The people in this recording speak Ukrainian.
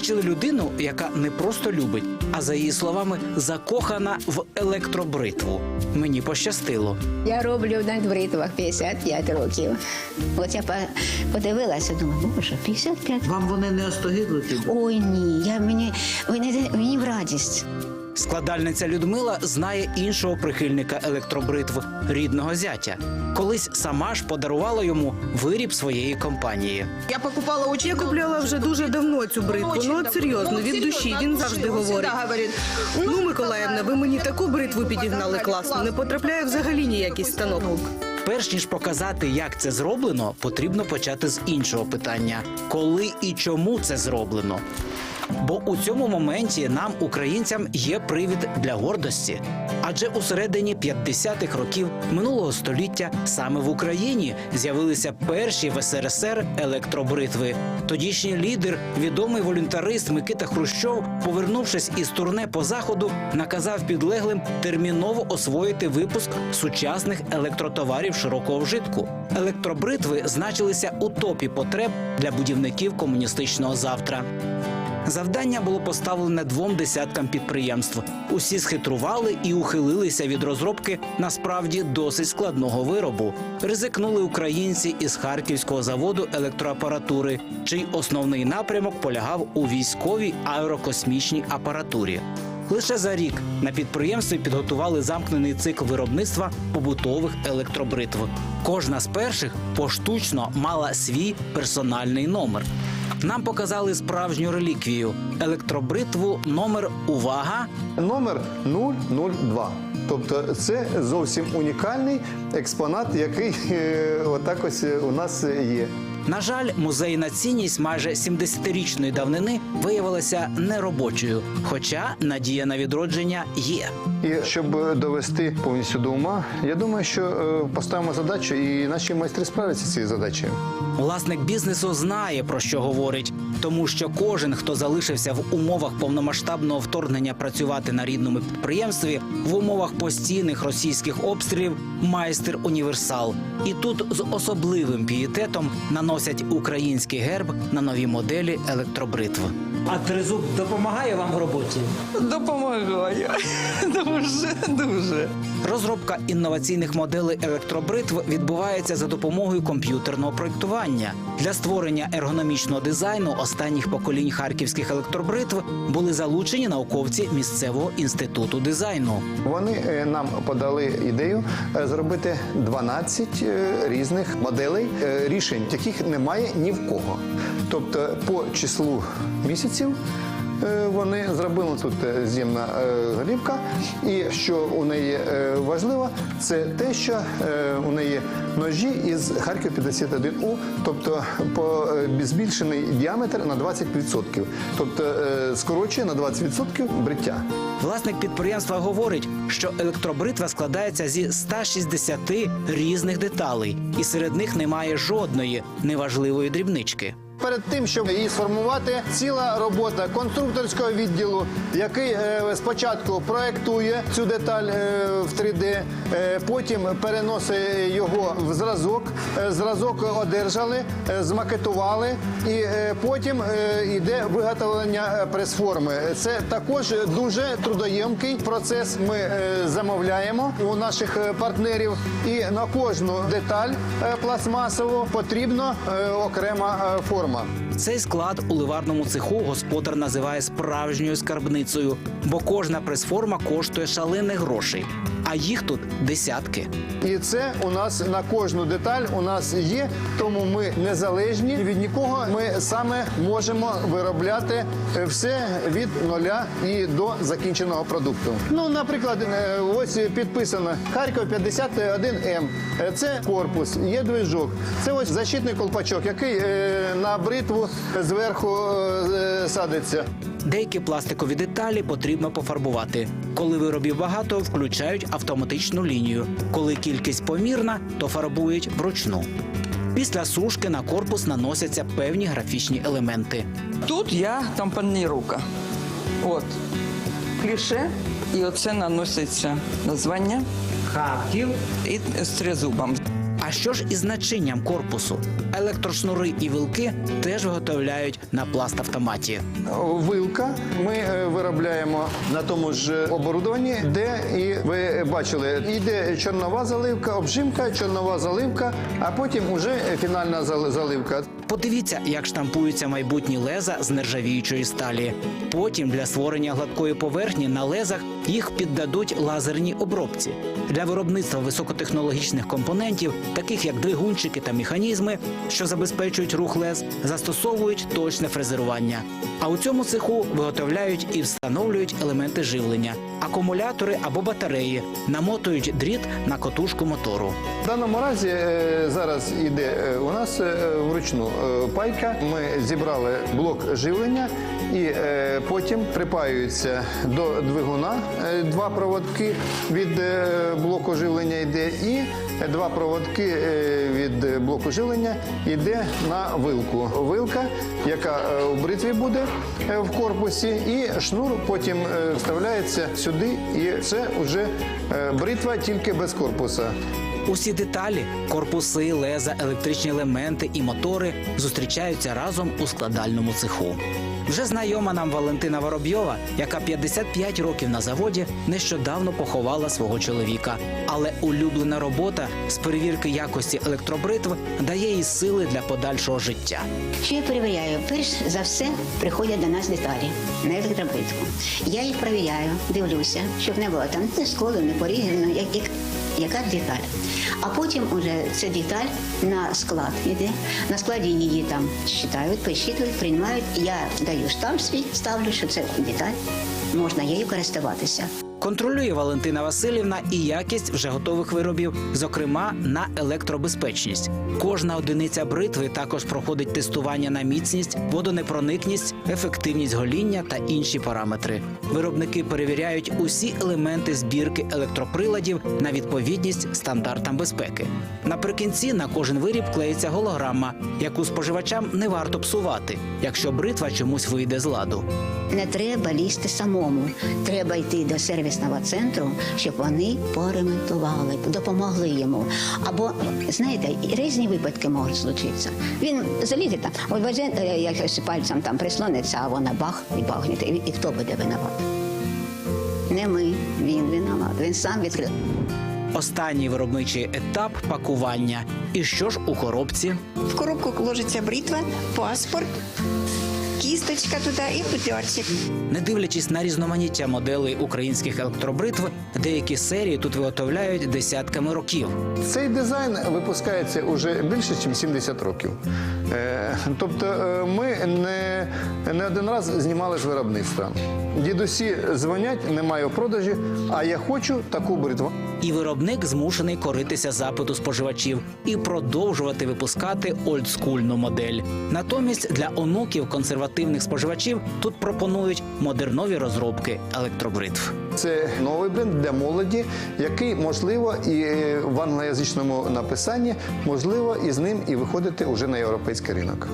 Побачили людину, яка не просто любить, а за її словами закохана в електробритву. Мені пощастило. Я роблю на бритвах 55 років. От я по- подивилася, думаю, боже, 55. Вам вони не остогидли? Ой, ні, я мені, мені, мені в радість. Складальниця Людмила знає іншого прихильника електробритв рідного зятя. Колись сама ж подарувала йому виріб своєї компанії. Я покупала очень Я купляла вже дуже давно цю бритву. Ну от серйозно, Ну, від душі. Він завжди говорить. говорить. Ну, Миколаївна, ви мені таку бритву підігнали класно. Не потрапляє взагалі ніякий станок. Перш ніж показати, як це зроблено, потрібно почати з іншого питання: коли і чому це зроблено? Бо у цьому моменті нам, українцям, є привід для гордості. Адже у середині 50-х років минулого століття саме в Україні з'явилися перші в СРСР електробритви. Тодішній лідер, відомий волюнтарист Микита Хрущов, повернувшись із турне по заходу, наказав підлеглим терміново освоїти випуск сучасних електротоварів широкого вжитку. Електробритви значилися у топі потреб для будівників комуністичного завтра. Завдання було поставлене двом десяткам підприємств. Усі схитрували і ухилилися від розробки насправді досить складного виробу. Ризикнули українці із харківського заводу електроапаратури, чий основний напрямок полягав у військовій аерокосмічній апаратурі. Лише за рік на підприємстві підготували замкнений цикл виробництва побутових електробритв. Кожна з перших поштучно мала свій персональний номер. Нам показали справжню реліквію електробритву номер увага Номер 002. Тобто це зовсім унікальний експонат, який е, отак ось у нас є. На жаль, музейна цінність майже 70-річної давнини виявилася неробочою, хоча надія на відродження є. І щоб довести повністю до ума, я думаю, що е, поставимо задачу, і наші майстри справляться з цією задачею. Власник бізнесу знає про що говорить, тому що кожен, хто залишився в умовах повномасштабного вторгнення працювати на рідному підприємстві, в умовах постійних російських обстрілів, майстер універсал. І тут з особливим пієтетом наносять український герб на нові моделі електробритв. А тризуб допомагає вам в роботі? Допомагає. Дуже, дуже. Розробка інноваційних моделей електробритв відбувається за допомогою комп'ютерного проєктування. Для створення ергономічного дизайну останніх поколінь харківських електробритв були залучені науковці місцевого інституту дизайну. Вони е, нам подали ідею е, зробити 12 е, різних моделей рішень, яких немає ні в кого. Тобто, по числу місяців. е, Вони зробили тут е, з'ємна е, голівка, і що у неї важливо, це те, що у неї ножі із Харків 51У, тобто по збільшений діаметр на 20%. Тобто скорочує на 20% бриття. Власник підприємства говорить, що електробритва складається зі 160 різних деталей, і серед них немає жодної неважливої дрібнички. Перед тим, щоб її сформувати, ціла робота конструкторського відділу, який е, спочатку проектує цю деталь е, в 3D, е, потім переносить його в зразок. Зразок одержали, змакетували, і потім йде виготовлення прес-форми. Це також дуже трудоємкий процес. Ми замовляємо у наших партнерів, і на кожну деталь пластмасову потрібно е, окрема е, форма. Цей склад у ливарному цеху господар називає справжньою скарбницею, бо кожна прес-форма коштує шалених грошей, а їх тут десятки. І це у нас на кожну деталь у нас є, тому ми незалежні від нікого. Ми саме можемо виробляти е, все від нуля і до закінченого продукту. Ну, наприклад, е, ось підписано Харків 51М. Е, Це корпус, є движок. Це ось защитний колпачок, який на бритву зверху садиться. Деякі пластикові деталі потрібно пофарбувати. Коли виробів багато, включають автоматичну лінію. Коли кількість помірна, то фарбують вручну. Після сушки на корпус наносяться певні графічні елементи. Тут я тампонірука. От. Кліше, і оце наноситься названня Харків. і з тризубом. Що ж із начинням корпусу? Електрошнури і вилки теж виготовляють на пластавтоматі. Вилка ми е, виробляємо на тому ж оборудованні, де і ви бачили, йде чорнова заливка, обжимка, чорнова заливка, а потім уже фінальна зали- заливка. Подивіться, як штампуються майбутні леза з нержавіючої сталі. Потім для створення гладкої поверхні на лезах їх піддадуть лазерній обробці. Для виробництва високотехнологічних компонентів, таких як двигунчики та механізми, що забезпечують рух лез, застосовують точне фрезерування. А у цьому цеху виготовляють і встановлюють елементи живлення, акумулятори або батареї, намотують дріт на котушку мотору. В даному разі е, зараз йде е, у нас е, вручну пайка. Ми зібрали блок живлення і е, потім припаюється до двигуна е, два проводки від е, блоку живлення йде, і два проводки е, від блоку живлення йде на вилку. Вилка, яка е, в бритві буде е, в корпусі, і шнур потім е, вставляється сюди, і це вже е, бритва тільки без корпуса. Усі деталі, корпуси, леза, електричні елементи і мотори зустрічаються разом у складальному цеху. Вже знайома нам Валентина Воробйова, яка 55 років на заводі нещодавно поховала свого чоловіка. Але улюблена робота з перевірки якості електробритв дає їй сили для подальшого життя. Що я перевіряю? Перш за все приходять до нас деталі на електробритву. Я їх перевіряю, дивлюся, щоб не було там не сколів, не порігів, ну, як, як, яка деталь. А потім уже ця деталь на склад йде. На складі її там читають, пересчитують, приймають. Я даю штамп свій, ставлю, що це деталь, можна нею користуватися. Контролює Валентина Васильівна і якість вже готових виробів, зокрема на електробезпечність. Кожна одиниця бритви також проходить тестування на міцність, водонепроникність, ефективність гоління та інші параметри. Виробники перевіряють усі елементи збірки електроприладів на відповідність стандартам безпеки. Наприкінці на кожен виріб клеїться голограма, яку споживачам не варто псувати, якщо бритва чомусь вийде з ладу. Не треба лізти самому. Треба йти до сервісного центру, щоб вони поремонтували, допомогли йому. Або знаєте, різні випадки можуть случитися. Він залізе там, везе, е, якось пальцем там прислониться, а вона бах і бахнете. І, і хто буде винуват? Не ми, він винуват. Він сам відкрив. Останній виробничий етап пакування. І що ж у коробці? В коробку ложиться бритва, паспорт, кісточка туди і путерчик. Не дивлячись на різноманіття моделей українських електробритв, деякі серії тут виготовляють десятками років. Цей дизайн випускається уже більше, ніж 70 років. Е, Тобто е, ми не, не один раз знімали з виробництва. Дідусі дзвонять, немає в продажі, а я хочу таку бритву. І виробник змушений коритися запиту споживачів і продовжувати випускати олдскульну модель. Натомість для онуків консервативних споживачів тут пропонують модернові розробки електробритв. Це новий бренд для молоді, який можливо і е, в англоязичному написанні можливо і з ним і виходити уже на європейський ринок.